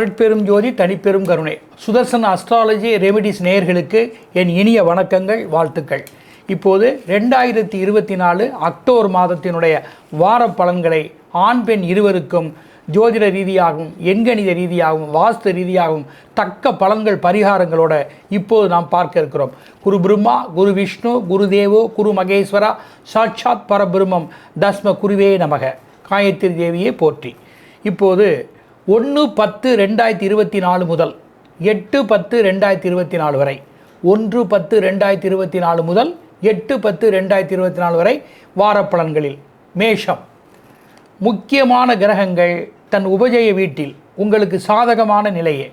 அருட்பெரும் ஜோதி தனிப்பெரும் கருணை. சுதர்சன் அஸ்ட்ராலஜி ரெமிடிஸ் நேயர்களுக்கு என் இனிய வணக்கங்கள் வாழ்த்துக்கள். இப்போது ரெண்டாயிரத்தி இருபத்தி நாலு அக்டோபர் மாதத்தினுடைய வார பலன்களை ஆண் பெண் இருவருக்கும் ஜோதிட ரீதியாகவும் எண்கணித ரீதியாகவும் வாஸ்து ரீதியாகவும் தக்க பலன்கள் பரிகாரங்களோட இப்போது நாம் பார்க்க இருக்கிறோம். குரு பிரம்மா குரு விஷ்ணு குரு தேவோ குரு மகேஸ்வரா சாட்சாத் பரபிரம்மம் தஸ்ம குருவே நமக. காயத்ரி தேவியை போற்றி. இப்போது ஒன்று பத்து ரெண்டாயிரத்தி இருபத்தி நாலு முதல் எட்டு பத்து ரெண்டாயிரத்தி இருபத்தி நாலு வரை. ஒன்று பத்து ரெண்டாயிரத்தி இருபத்தி நாலு முதல் எட்டு பத்து ரெண்டாயிரத்தி இருபத்தி நாலு வரை வாரப்பலன்களில். மேஷம். முக்கியமான கிரகங்கள் தன் உபஜய வீட்டில் உங்களுக்கு சாதகமான நிலையே.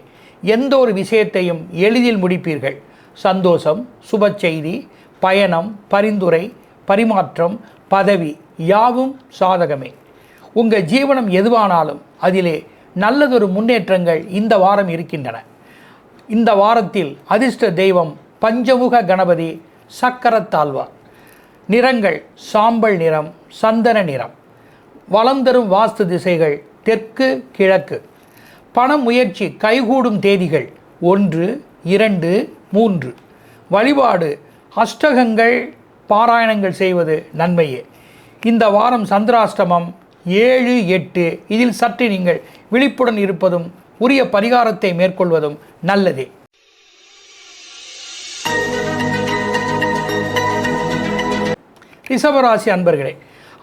எந்த ஒரு விஷயத்தையும் எளிதில் முடிப்பீர்கள். சந்தோஷம் சுப செய்தி பயணம் பரிந்துரை பரிமாற்றம் பதவி யாவும் சாதகமே. உங்கள் ஜீவனம் எதுவானாலும் அதிலே நல்லதொரு முன்னேற்றங்கள் இந்த வாரம் இருக்கின்றன. இந்த வாரத்தில் அதிர்ஷ்ட தெய்வம் பஞ்சமுக கணபதி சக்கரத்தாழ்வார் நிறங்கள் சாம்பல் நிறம் சந்தன நிறம். வளம் தரும் வாஸ்து திசைகள் தெற்கு கிழக்கு. பண முயற்சி கைகூடும் தேதிகள் ஒன்று இரண்டு மூன்று. வழிபாடு அஷ்டகங்கள் பாராயணங்கள் செய்வது நன்மையே. இந்த வாரம் சந்திராஷ்டமம் ஏழு எட்டு. இதில் சற்று நீங்கள் விழிப்புடன் இருப்பதும் உரிய பரிகாரத்தை மேற்கொள்வதும் நல்லதே. ரிஷபராசி அன்பர்களே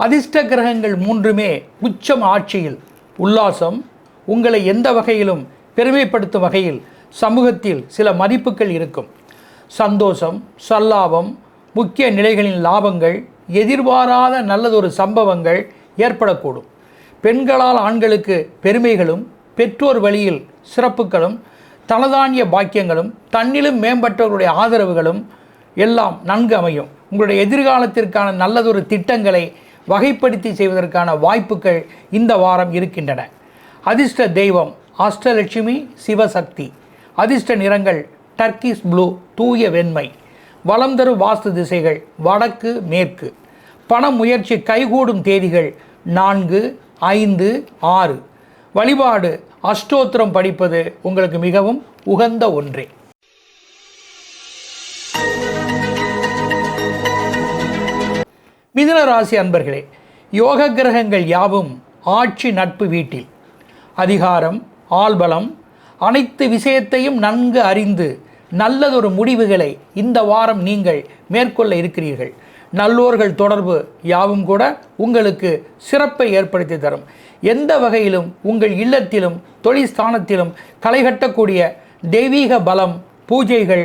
அதிர்ஷ்ட கிரகங்கள் மூன்றுமே உச்சம் ஆட்சியில். உல்லாசம் உங்களை எந்த வகையிலும் பெருமைப்படுத்தும் வகையில் சமூகத்தில் சில மதிப்புகள் இருக்கும். சந்தோஷம் சல்லாபம் முக்கிய நிலைகளின் லாபங்கள் எதிர்பாராத நல்லதொரு சம்பவங்கள் ஏற்படக்கூடும். பெண்களால் ஆண்களுக்கு பெருமைகளும் பெற்றோர் வழியில் சிறப்புகளும் தனதானிய பாக்கியங்களும் தன்னிலும் மேம்பட்டவர்களுடைய ஆதரவுகளும் எல்லாம் நன்கு அமையும். உங்களுடைய எதிர்காலத்திற்கான நல்லதொரு திட்டங்களை வகைப்படுத்தி செய்வதற்கான வாய்ப்புகள் இந்த வாரம் இருக்கின்றன. அதிர்ஷ்ட தெய்வம் அஷ்டலட்சுமி சிவசக்தி. அதிர்ஷ்ட நிறங்கள் டர்க்கிஸ் ப்ளூ தூய வெண்மை. வளம் தரும் வாஸ்து திசைகள் வடக்கு மேற்கு. பண முயற்சி கைகூடும் தேதிகள் நான்கு ஐந்து ஆறு. வழிபாடு அஷ்டோத்திரம் படிப்பது உங்களுக்கு மிகவும் உகந்த ஒன்றே. மிதுன ராசி அன்பர்களே யோக கிரகங்கள் யாவும் ஆட்சி நட்பு வீட்டில். அதிகாரம் ஆள்பலம் அனைத்து விஷயத்தையும் நன்கு அறிந்து நல்லதொரு முடிவுகளை இந்த வாரம் நீங்கள் மேற்கொள்ள இருக்கிறீர்கள். நல்லோர்கள் தொடர்பு யாவும் கூட உங்களுக்கு சிறப்பை ஏற்படுத்தி தரும். எந்த வகையிலும் உங்கள் இல்லத்திலும் தொழில் ஸ்தானத்திலும் களைகட்டக்கூடிய தெய்வீக பலம் பூஜைகள்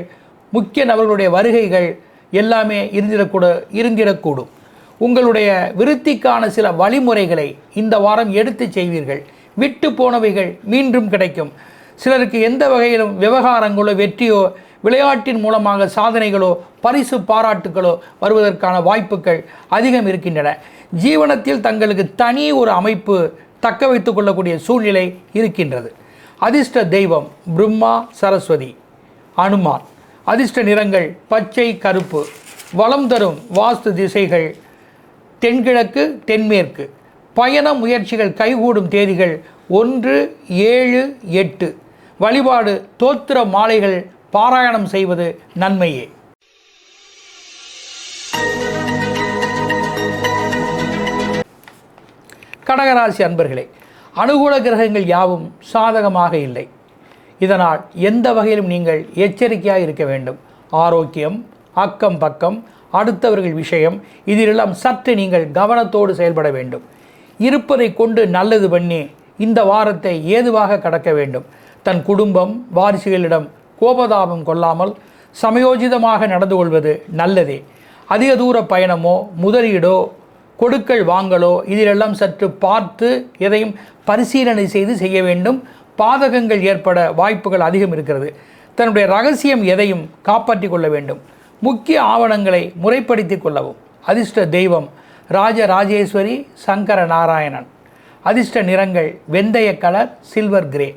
முக்கிய நபர்களுடைய வருகைகள் எல்லாமே இருந்திடக்கூட இருந்திடக்கூடும். உங்களுடைய விருத்திக்கான சில வழிமுறைகளை இந்த வாரம் எடுத்து செய்வீர்கள். விட்டு போனவைகள் மீண்டும் கிடைக்கும். சிலருக்கு எந்த வகையிலும் விவகாரங்களோ வெற்றியோ விளையாட்டின் மூலமாக சாதனைகளோ பரிசு பாராட்டுகளோ வருவதற்கான வாய்ப்புகள் அதிகம் இருக்கின்றன. ஜீவனத்தில் தங்களுக்கு தனி ஒரு அமைப்பு தக்க வைத்து கொள்ளக்கூடிய சூழ்நிலை இருக்கின்றது. அதிர்ஷ்ட தெய்வம் பிரம்மா சரஸ்வதி அனுமான். அதிர்ஷ்ட நிறங்கள் பச்சை கருப்பு. வளம் தரும் வாஸ்து திசைகள் தென்கிழக்கு தென்மேற்கு. பயண முயற்சிகள் கைகூடும் தேதிகள் ஒன்று ஏழு எட்டு. வழிபாடு தோத்திர மாலைகள் பாராயணம் செய்வது நன்மையே. கடகராசி அன்பர்களே அனுகூல கிரகங்கள் யாவும் சாதகமாக இல்லை. இதனால் எந்த வகையிலும் நீங்கள் எச்சரிக்கையாக இருக்க வேண்டும். ஆரோக்கியம் அக்கம் பக்கம் அடுத்தவர்கள் விஷயம் இதிலெல்லாம் சற்று நீங்கள் கவனத்தோடு செயல்பட வேண்டும். இருப்பதை கொண்டு நல்லது பண்ணி இந்த வாரத்தை ஏதுவாக கடக்க வேண்டும். தன் குடும்பம் வாரிசுகளிடம் கோபதாபம் கொள்ளாமல் சமயோஜிதமாக நடந்து கொள்வது நல்லதே. அதிக தூர பயணமோ முதலீடோ கொடுக்கல் வாங்கலோ இதிலெல்லாம் சற்று பார்த்து எதையும் பரிசீலனை செய்து செய்ய வேண்டும். பாதகங்கள் ஏற்பட வாய்ப்புகள் அதிகம் இருக்கிறது. தன்னுடைய ரகசியம் எதையும் காப்பாற்றி கொள்ள வேண்டும். முக்கிய ஆவணங்களை முறைப்படுத்தி கொள்ளவும். அதிர்ஷ்ட தெய்வம் ராஜ ராஜேஸ்வரி சங்கர நாராயணன். அதிர்ஷ்ட நிறங்கள் வெந்தய கலர் சில்வர் கிரே.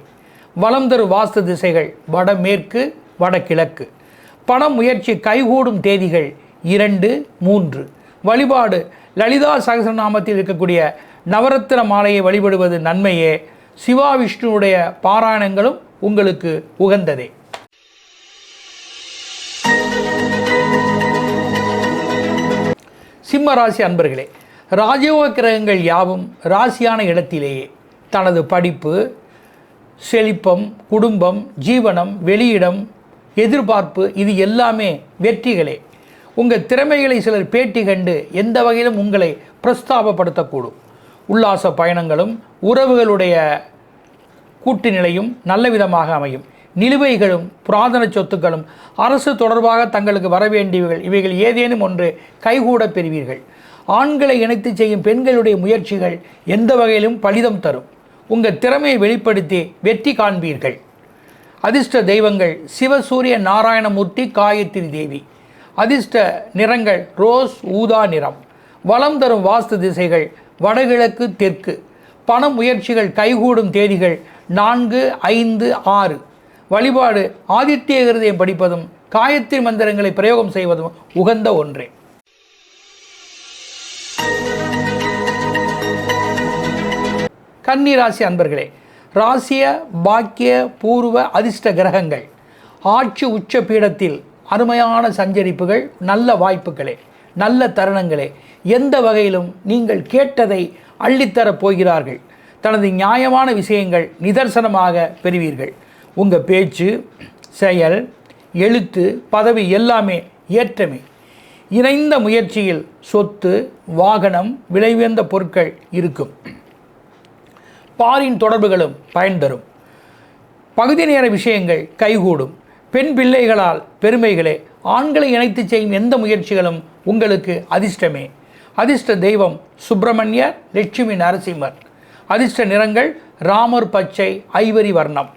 வளம் தரு வாஸ்து திசைகள் வடமேற்கு வடகிழக்கு. பண முயற்சி கைகூடும் தேதிகள் இரண்டு மூன்று. வழிபாடு லலிதா சகசரநாமத்தில் இருக்கக்கூடிய நவரத்தின மாலையை வழிபடுவது நன்மையே. சிவா விஷ்ணுவுடைய பாராயணங்களும் உங்களுக்கு உகந்ததே. சிம்ம ராசி அன்பர்களே ராஜயோக கிரகங்கள் யாவும் ராசியான இடத்திலேயே தனது படிப்பு செழிப்பம் குடும்பம் ஜீவனம் வெளியிடம் எதிர்பார்ப்பு இது எல்லாமே வெற்றிகளே. உங்கள் திறமைகளை சிலர் பேட்டி கண்டு எந்த வகையிலும் உங்களை பிரஸ்தாபப்படுத்தக்கூடும். உல்லாச பயணங்களும் உறவுகளுடைய கூட்டு நிலையும் நல்ல விதமாக அமையும். நிலுவைகளும் புராதன சொத்துக்களும் அரசு தொடர்பாக தங்களுக்கு வரவேண்டியவைகள் இவைகள் ஏதேனும் ஒன்று கைகூட பெறுவீர்கள். ஆண்களை இணைத்து செய்யும் பெண்களுடைய முயற்சிகள் எந்த வகையிலும் பலிதம் தரும். உங்கள் திறமையை வெளிப்படுத்தி வெற்றி காண்பீர்கள். அதிர்ஷ்ட தெய்வங்கள் சிவசூரிய நாராயணமூர்த்தி காயத்ரி தேவி. அதிர்ஷ்ட நிறங்கள் ரோஸ் ஊதா நிறம். வளம் தரும் வாஸ்து திசைகள் வடகிழக்கு தெற்கு. பண முயற்சிகள் கைகூடும் தேதிகள் நான்கு ஐந்து ஆறு. வழிபாடு ஆதித்ய கிருதயம் படிப்பதும் காயத்ரி மந்திரங்களை பிரயோகம் செய்வதும் உகந்த ஒன்றே. கன்னி ராசி அன்பர்களே ராசிய பாக்கிய பூர்வ அதிர்ஷ்ட கிரகங்கள் ஆட்சி உச்ச பீடத்தில் அருமையான சஞ்சரிப்புகள் நல்ல வாய்ப்புகளே நல்ல தருணங்களே எந்த வகையிலும் நீங்கள் கேட்டதை அள்ளித்தரப் போகிறார்கள். தனது நியாயமான விஷயங்கள் நிதர்சனமாக பெறுவீர்கள். உங்கள் பேச்சு செயல் எழுத்து பதவி எல்லாமே ஏற்றமே. இணைந்த முயற்சியில் சொத்து வாகனம் விலையுயர்ந்த பொருட்கள் இருக்கும். பாரின் தொடர்புகளும் பயன் தரும் பகுதி நேர விஷயங்கள் கைகூடும். பெண் பிள்ளைகளால் பெருமைகளே ஆண்களை இணைத்து செய்யும் எந்த முயற்சிகளும் உங்களுக்கு அதிர்ஷ்டமே. அதிர்ஷ்ட தெய்வம் சுப்பிரமணியர் லட்சுமி நரசிம்மர். அதிர்ஷ்ட நிறங்கள் ராமர் பச்சை ஐவரி வர்ணம்.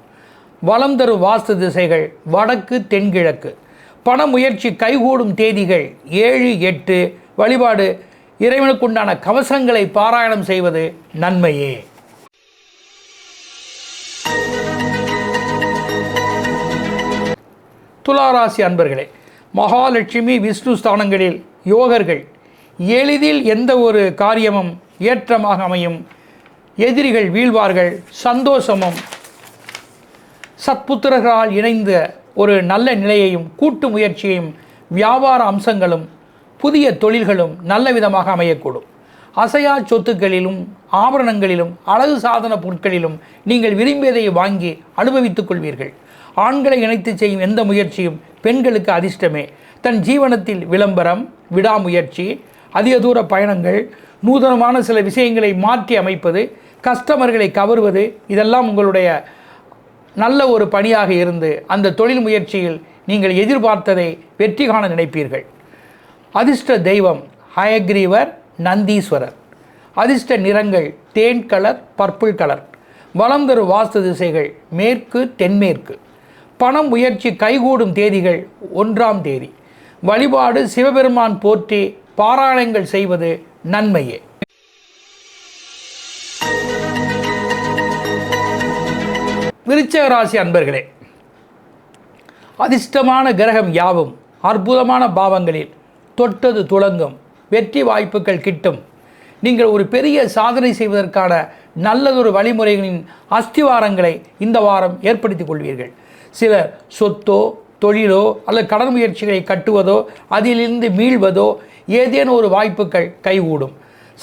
வளம் தரும் வாஸ்து திசைகள் வடக்கு தென்கிழக்கு. பண முயற்சி கைகூடும் தேதிகள் ஏழு எட்டு. வழிபாடு இறைவனுக்குண்டான கவசங்களை பாராயணம் செய்வது நன்மையே. துளாராசி அன்பர்களே மகாலட்சுமி விஷ்ணு ஸ்தானங்களில் யோகர்கள் எளிதில் எந்த ஒரு காரியமும் ஏற்றமாக அமையும். எதிரிகள் வீழ்வார்கள் சந்தோஷமும் சத்புத்திரர்களால் இணைந்த ஒரு நல்ல நிலையையும் கூட்டு முயற்சியையும் வியாபார அம்சங்களும் புதிய தொழில்களும் நல்ல விதமாக அமையக்கூடும். அசையா சொத்துக்களிலும் ஆபரணங்களிலும் அழகு சாதன பொருட்களிலும் நீங்கள் விரும்பியதை வாங்கி அனுபவித்துக் கொள்வீர்கள். ஆண்களை இணைத்து செய்யும் எந்த முயற்சியும் பெண்களுக்கு அதிர்ஷ்டமே. தன் ஜீவனத்தில் விளம்பரம் விடாமுயற்சி அதிக தூர பயணங்கள் நூதனமான சில விஷயங்களை மாற்றி அமைப்பது கஸ்டமர்களை கவர்வது இதெல்லாம் உங்களுடைய நல்ல ஒரு பணியாக இருந்து அந்த தொழில் முயற்சியில் நீங்கள் எதிர்பார்த்ததை வெற்றி காண நினைப்பீர்கள். அதிர்ஷ்ட தெய்வம் ஹயக்ரீவர் நந்தீஸ்வரர். அதிர்ஷ்ட நிறங்கள் தேன் கலர் பர்பிள் கலர். வளம் தரும் வாஸ்து திசைகள் மேற்கு தென்மேற்கு. பணம் முயற்சி கைகூடும் தேதிகள் ஒன்றாம் தேதி. வழிபாடு சிவபெருமான் போற்றி பாராயணங்கள் செய்வது நன்மையே. விருச்சக ராசி அன்பர்களே அதிர்ஷ்டமான கிரகம் யாவும் அற்புதமான பாவங்களில் தொட்டது துளங்கும் வெற்றி வாய்ப்புகள் கிட்டும். நீங்கள் ஒரு பெரிய சாதனை செய்வதற்கான நல்லதொரு வழிமுறைகளின் அஸ்திவாரங்களை இந்த வாரம் ஏற்படுத்திக் கொள்வீர்கள். சிலர் சொத்தோ தொழிலோ அல்லது கடன் முயற்சிகளை கட்டுவதோ அதிலிருந்து மீள்வதோ ஏதேனும் ஒரு வாய்ப்புகள் கைகூடும்.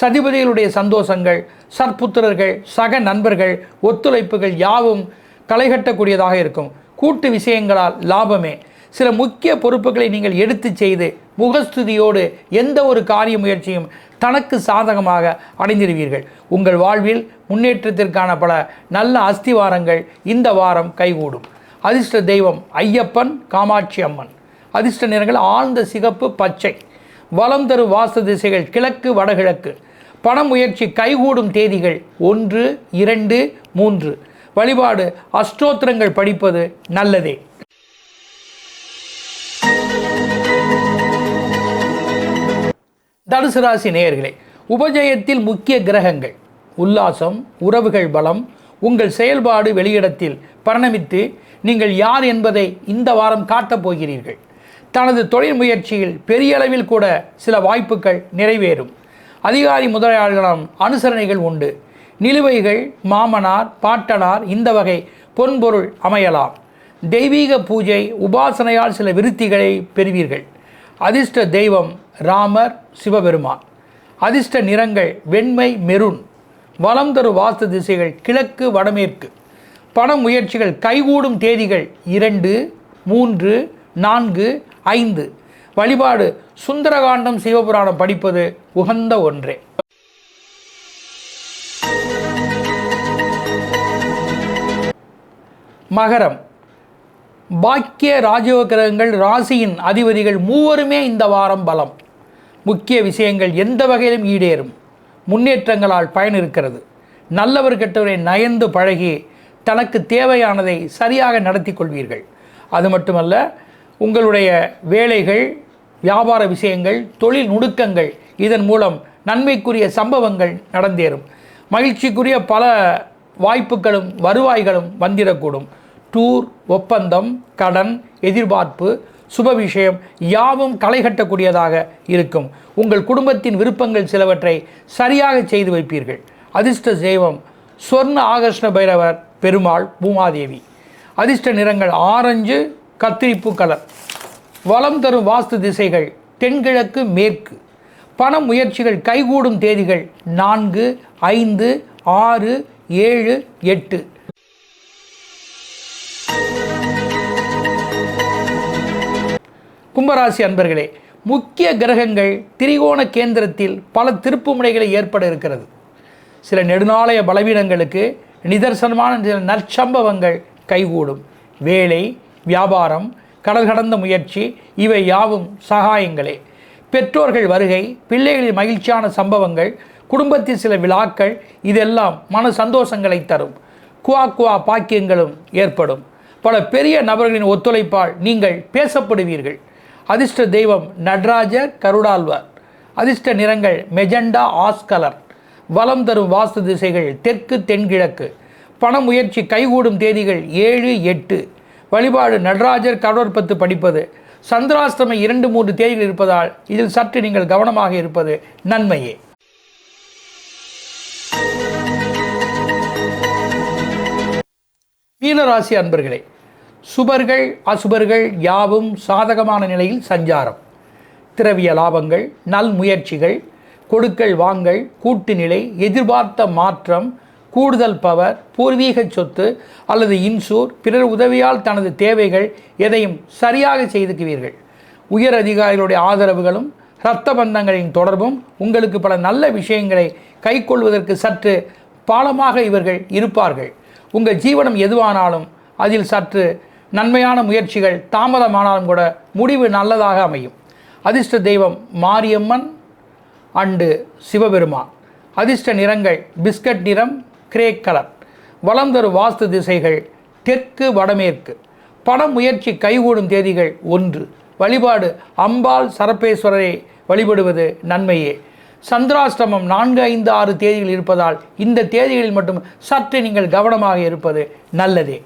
சதிபதிகளுடைய சந்தோஷங்கள் சற்புத்திரர்கள் சக நண்பர்கள் ஒத்துழைப்புகள் யாவும் களைகட்டக்கூடியதாக இருக்கும். கூட்டு விஷயங்களால் லாபமே. சில முக்கிய பொறுப்புகளை நீங்கள் எடுத்து செய்து முகஸ்துதியோடு எந்த ஒரு காரிய முயற்சியும் தனக்கு சாதகமாக அடைந்திருவீர்கள் உங்கள் வாழ்வில் முன்னேற்றத்திற்கான பல நல்ல அஸ்திவாரங்கள் இந்த வாரம் கைகூடும். அதிர்ஷ்ட தெய்வம் ஐயப்பன் காமாட்சி அம்மன். அதிர்ஷ்ட நிறங்கள் ஆழ்ந்த சிகப்பு பச்சை. வலம் தரும் வாச திசைகள் கிழக்கு வடகிழக்கு. பண முயற்சி கைகூடும் தேதிகள் ஒன்று இரண்டு மூன்று. வழிபாடு அஷ்டோத்திரங்கள் படிப்பது நல்லதே. தனுசு ராசி நேயர்களே உபஜயத்தில் முக்கிய கிரகங்கள் உல்லாசம் உறவுகள் பலம் உங்கள் செயல்பாடு வெளியிடத்தில் பரிணமித்து நீங்கள் யார் என்பதை இந்த வாரம் காட்டப் போகிறீர்கள். தனது தொழில் முயற்சியில் பெரிய அளவில் கூட சில வாய்ப்புகள் நிறைவேறும். அதிகாரி முதலாளிகளிடம் அனுசரணைகள் உண்டு. நிலுவைகள் மாமனார் பாட்டனார் இந்த வகை பொன்பொருள் அமையலாம். தெய்வீக பூஜை உபாசனையால் சில விருத்திகளை பெறுவீர்கள். அதிர்ஷ்ட தெய்வம் ராமர் சிவபெருமான். அதிர்ஷ்ட நிறங்கள் வெண்மை மெருன். வலம் தரும் வாஸ்து திசைகள் கிழக்கு வடமேற்கு. பண முயற்சிகள் கைகூடும் தேதிகள் இரண்டு மூன்று நான்கு ஐந்து. வழிபாடு சுந்தரகாண்டம் சிவபுராணம் படிப்பது உகந்த ஒன்றே. மகரம். பாக்கிய ராஜயோக கிரகங்கள் ராசியின் அதிபதிகள் மூவருமே இந்த வாரம் பலம். முக்கிய விஷயங்கள் எந்த வகையிலும் ஈடேறும். முன்னேற்றங்களால் பயன் இருக்கிறது நல்லவர் கெட்டவரை நயந்து பழகி தனக்கு தேவையானதை சரியாக நடத்தி கொள்வீர்கள். அது மட்டுமல்ல உங்களுடைய வேலைகள் வியாபார விஷயங்கள் தொழில் நுணுக்கங்கள் இதன் மூலம் நன்மைக்குரிய சம்பவங்கள் நடந்தேறும். மகிழ்ச்சிக்குரிய பல வாய்ப்புகளும் வருவாய்களும் வந்திடக்கூடும். டூர் ஒப்பந்தம் கடன் எதிர்பார்ப்பு சுப விஷயம் யாவும் களை கட்டக்கூடியதாக இருக்கும். உங்கள் குடும்பத்தின் விருப்பங்கள் சிலவற்றை சரியாக செய்து வைப்பீர்கள். அதிர்ஷ்ட தெய்வம் சொர்ண ஆகர்ஷ்ண பைரவர் பெருமாள் பூமாதேவி. அதிர்ஷ்ட நிறங்கள் ஆரஞ்சு கத்திரிப்பு கலர் வளம் தரும் வாஸ்து திசைகள் தென்கிழக்கு மேற்கு. பண முயற்சிகள் கைகூடும் தேதிகள் நான்கு ஐந்து ஆறு ஏழு எட்டு. கும்பராசி அன்பர்களே முக்கிய கிரகங்கள் திரிகோண கேந்திரத்தில் பல திருப்புமுனைகளை ஏற்பட இருக்கிறது. சில நெடுநாளைய பலவீனங்களுக்கு நிதர்சனமான சில நற்சம்பவங்கள் கைகூடும். வேலை வியாபாரம் கடல் கடந்த முயற்சி இவை யாவும் சகாயங்களே. பெற்றோர்கள் வருகை பிள்ளைகளின் மகிழ்ச்சியான சம்பவங்கள் குடும்பத்தில் சில விழாக்கள் இதெல்லாம் மன சந்தோஷங்களை தரும். குவா குவா பாக்கியங்களும் ஏற்படும். பல பெரிய நபர்களின் ஒத்துழைப்பால் நீங்கள் பேசப்படுவீர்கள். அதிர்ஷ்ட தெய்வம் நட்ராஜர் கருடாழ்வார். அதிர்ஷ்ட நிறங்கள் மெஜெண்டா ஆஸ்கலர். வலம் தரும் வாஸ்து திசைகள் தெற்கு தென்கிழக்கு. பண முயற்சி கைகூடும் தேதிகள் ஏழு எட்டு. வழிபாடு நடராஜர் கடற்பத்து படிப்பது. சந்திராஷ்டமி இரண்டு மூன்று தேதிகள் இருப்பதால் இதில் சற்று நீங்கள் கவனமாக இருப்பது நன்மையே. மீனராசி அன்பர்களே சுபர்கள் அசுபர்கள் யாவும் சாதகமான நிலையில் சஞ்சாரம். திரவிய லாபங்கள் நல் முயற்சிகள் கொடுக்கல் வாங்கல் கூட்டு நிலை எதிர்பார்த்த மாற்றம் கூடுதல் பவர் பூர்வீக சொத்து அல்லது இன்சூர் பிறர் உதவியால் தனது தேவைகள் எதையும் சரியாக செய்துக்குவீர்கள். உயர் அதிகாரிகளுடைய ஆதரவுகளும் இரத்த பந்தங்களின் தொடர்பும் உங்களுக்கு பல நல்ல விஷயங்களை கைக்கொள்வதற்கு சற்று பாலமாக இவர்கள் இருப்பார்கள். உங்கள் ஜீவனம் எதுவானாலும் அதில் சற்று நன்மையான முயற்சிகள் தாமதமானாலும் கூட முடிவு நல்லதாக அமையும். அதிர்ஷ்ட தெய்வம் மாரியம்மன் அண்டு சிவபெருமான். அதிர்ஷ்ட நிறங்கள் பிஸ்கட் நிறம் கிரே கலர். வளம் தரும் வாஸ்து திசைகள் தெற்கு வடமேற்கு. பண முயற்சி கைகூடும் தேதிகள் ஒன்று. வழிபாடு அம்பாள் சரப்பேஸ்வரரை வழிபடுவது நன்மையே. சந்திராஷ்டமம் நான்கு ஐந்து ஆறு தேதிகள் இருப்பதால் இந்த தேதிகளில் மட்டும் சற்று நீங்கள் கவனமாக இருப்பது நல்லதே.